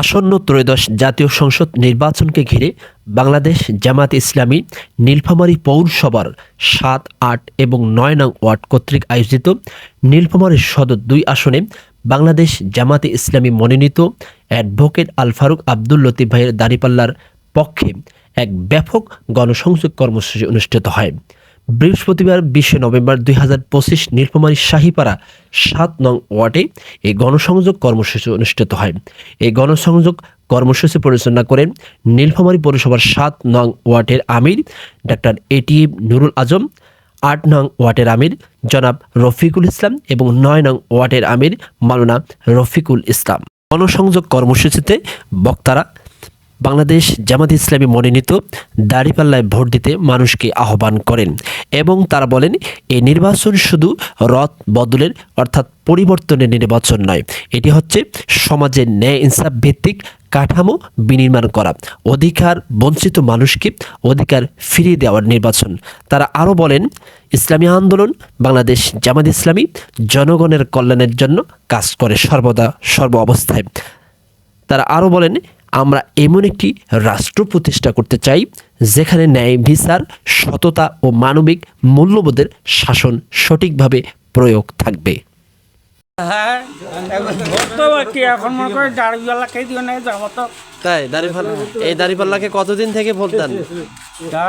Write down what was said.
আসন্ন ত্রয়োদশ জাতীয় সংসদ নির্বাচনকে ঘিরে বাংলাদেশ জামাত ইসলামী নীলফামারী পৌরসভার সাত, আট এবং নয় নং ওয়ার্ড কর্তৃক আয়োজিত নীলফামারী সদর দুই আসনে বাংলাদেশ জামাতে ইসলামী মনোনীত অ্যাডভোকেট আল ফারুক আব্দুল লতিফ ভাইয়ের দাঁড়িপাল্লার পক্ষে এক ব্যাপক গণসংযোগ কর্মসূচি অনুষ্ঠিত হয়। বৃহস্পতিবার বিশে নভেম্বর দুই হাজার পঁচিশ নীলফামারী শাহীপাড়া সাত নং ওয়ার্ডে এই গণসংযোগ কর্মসূচি অনুষ্ঠিত হয়। এই গণসংযোগ কর্মসূচি পরিচালনা করেন নীলফামারী পৌরসভার সাত নং ওয়ার্ডের আমির ডাক্তার এটিএম নুরুল আজম, আট নং ওয়ার্ডের আমির জনাব রফিকুল ইসলাম এবং নয় নং ওয়ার্ডের আমির মাওলানা রফিকুল ইসলাম। গণসংযোগ কর্মসূচিতে বক্তারা বাংলাদেশ জামাত ইসলামী মনোনীত দাড়িপাল্লায় ভোট দিতে মানুষকে আহ্বান করেন এবং তারা বলেন এই নির্বাচন শুধু রথ বদলের অর্থাৎ পরিবর্তনের নির্বাচন নয়, এটি হচ্ছে সমাজের ন্যায় ইনসাফ ভিত্তিক কাঠামো বিনির্মাণ করা, অধিকার বঞ্চিত মানুষকে অধিকার ফিরিয়ে দেওয়ার নির্বাচন। তারা আরও বলেন, ইসলামী আন্দোলন বাংলাদেশ জামাত ইসলামী জনগণের কল্যাণের জন্য কাজ করে সর্বদা সর্ব অবস্থায়। তারা আরও বলেন আমরা এমন একটি রাষ্ট্র প্রতিষ্ঠা করতে চাই যেখানে ন্যায় বিচার সততা ও মানবিক মূল্যবোধের শাসন সঠিকভাবে প্রয়োগ থাকবে। হ্যাঁ এখন মনে করে দাঁড়িওয়ালা দিও না যাব তো। তাই দাড়িপাল্লা এই দাড়িপাল্লাকে কতদিন থেকে ভোট দেন? তা